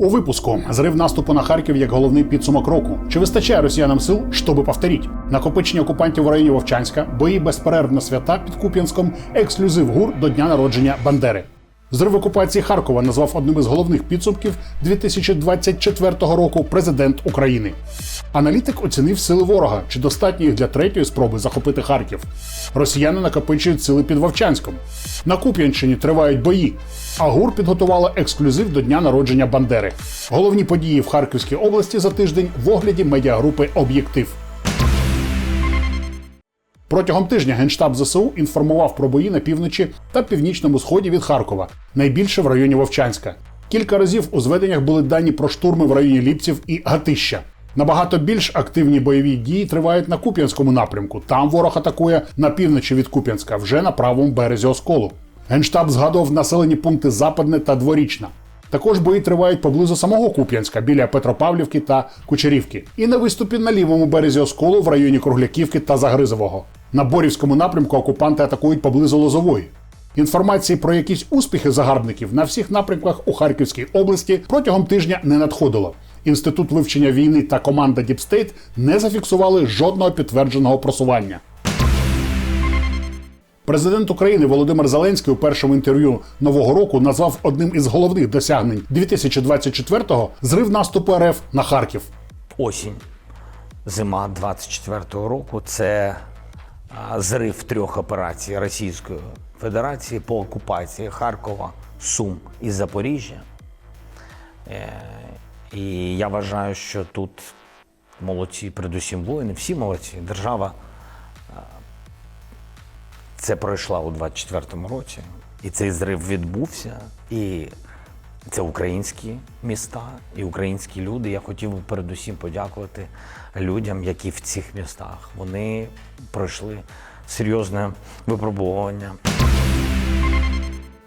У випуску зрив наступу на Харків як головний підсумок року. Чи вистачає росіянам сил, щоби повторіть? Накопичення окупантів в районі Вовчанська, бої безперервно свята під Куп'янськом, ексклюзив гур до дня народження Бандери. Зрив окупації Харкова назвав одним із головних підсумків 2024 року президент України. Аналітик оцінив сили ворога, чи достатньо їх для третьої спроби захопити Харків. Росіяни накопичують сили під Вовчанськом. На Куп'янщині тривають бої. А ГУР підготувала ексклюзив до дня народження Бандери. Головні події в Харківській області за тиждень в огляді медіагрупи Об'єктив. Протягом тижня Генштаб ЗСУ інформував про бої на півночі та північному сході від Харкова, найбільше в районі Вовчанська. Кілька разів у зведеннях були дані про штурми в районі Ліпців і Гатища. Набагато більш активні бойові дії тривають на Куп'янському напрямку. Там ворог атакує на півночі від Куп'янська, вже на правому березі Осколу. Генштаб згадував населені пункти Западне та Дворічна. Також бої тривають поблизу самого Куп'янська біля Петропавлівки та Кучерівки, і на виступі на лівому березі Осколу в районі Кругляківки та Загризового. На Борівському напрямку окупанти атакують поблизу Лозової. Інформації про якісь успіхи загарбників на всіх напрямках у Харківській області протягом тижня не надходило. Інститут вивчення війни та команда Діпстейт не зафіксували жодного підтвердженого просування. Президент України Володимир Зеленський у першому інтерв'ю нового року назвав одним із головних досягнень 2024-го зрив наступу РФ на Харків. осінь, зима 24-го року це зрив трьох операцій Російської Федерації по окупації Харкова, Сум і Запоріжжя. Е, І я вважаю, що тут молодці, передусім воїни, всі молодці. Держава це пройшла у 24-му році, і цей зрив відбувся. І це українські міста і українські люди. Я хотів би передусім подякувати людям, які в цих містах вони пройшли серйозне випробування.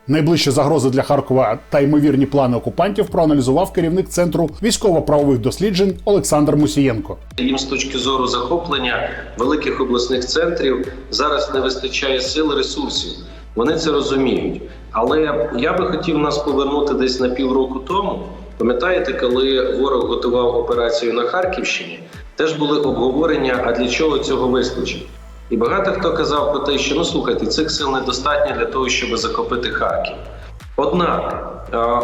Найближчі загрози для Харкова та ймовірні плани окупантів проаналізував керівник центру військово-правових досліджень Олександр Мусієнко. Їм з точки зору захоплення великих обласних центрів зараз не вистачає сил ресурсів. Вони це розуміють. Але я би хотів нас повернути десь на півроку тому. Пам'ятаєте, коли ворог готував операцію на Харківщині, теж були обговорення, а для чого цього вистачить? І багато хто казав про те, що ну слухайте, цих сил недостатньо для того, щоб захопити Харків. Однак,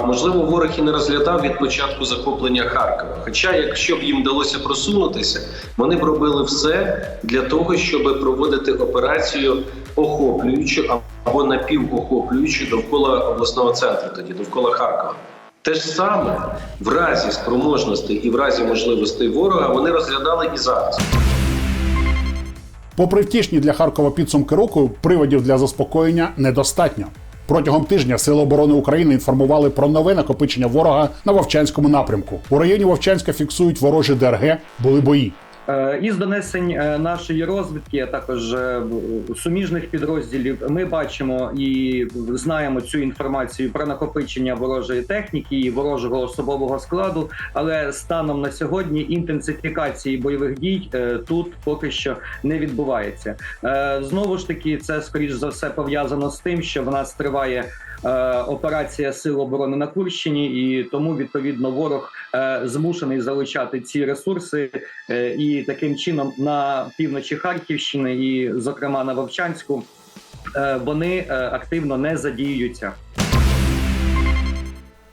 можливо, ворог і не розглядав від початку захоплення Харкова. Хоча, якщо б їм вдалося просунутися, вони б робили все для того, щоб проводити операцію охоплюючу або напівохоплюючу довкола обласного центру, тоді довкола Харкова. Те ж саме в разі спроможностей і в разі можливостей ворога вони розглядали і зараз. Попри втішні для Харкова підсумки року, приводів для заспокоєння недостатньо. Протягом тижня Сили оборони України інформували про нове накопичення ворога на Вовчанському напрямку. У районі Вовчанська фіксують ворожі ДРГ, були бої. Е, Із донесень е, нашої розвідки, а також е, суміжних підрозділів, ми бачимо і знаємо цю інформацію про накопичення ворожої техніки і ворожого особового складу. Але станом на сьогодні інтенсифікації бойових дій тут поки що не відбувається. Знову ж таки, це скоріш за все пов'язано з тим, що в нас триває. Е, Операція Сил оборони на Курщині, і тому відповідно ворог е, змушений залучати ці ресурси Е, і таким чином на півночі Харківщини, і зокрема на Вовчанську, вони активно не задіюються.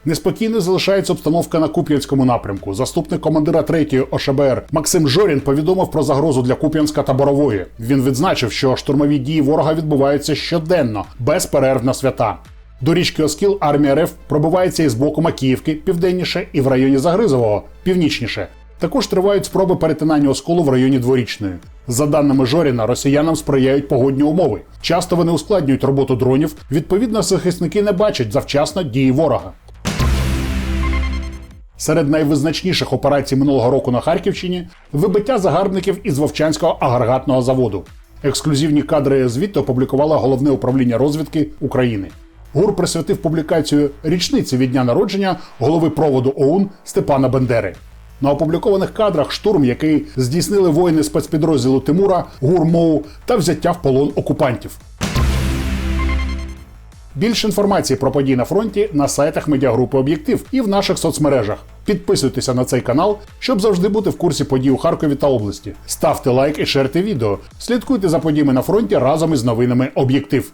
Неспокійною залишається обстановка на Куп'янському напрямку. Заступник командира 3-ї ОШБР Максим Жорін повідомив про загрозу для Куп'янська та Борової. Він відзначив, що штурмові дії ворога відбуваються щоденно, без перерв на свята. До річки Оскіл армія РФ пробивається із боку Макіївки південніше і в районі Загризового північніше. Також тривають спроби перетинання осколу в районі Дворічної. За даними Жоріна, росіянам сприяють погодні умови. Часто вони ускладнюють роботу дронів. Відповідно, захисники не бачать завчасно дії ворога. Серед найвизначніших операцій минулого року на Харківщині вибиття загарбників із Вовчанського агрегатного заводу. Ексклюзивні кадри звідти опублікувало головне управління розвідки України. ГУР присвятив публікацію річниці від дня народження голови проводу ОУН Степана Бендери. На опублікованих кадрах штурм, який здійснили воїни спецпідрозділу Тимура, ГУР МОУ та взяття в полон окупантів. Більше інформації про події на фронті на сайтах медіагрупи Об'єктив і в наших соцмережах. Підписуйтеся на цей канал, щоб завжди бути в курсі подій у Харкові та області. Ставте лайк і шерте відео. Слідкуйте за подіями на фронті разом із новинами Об'єктив.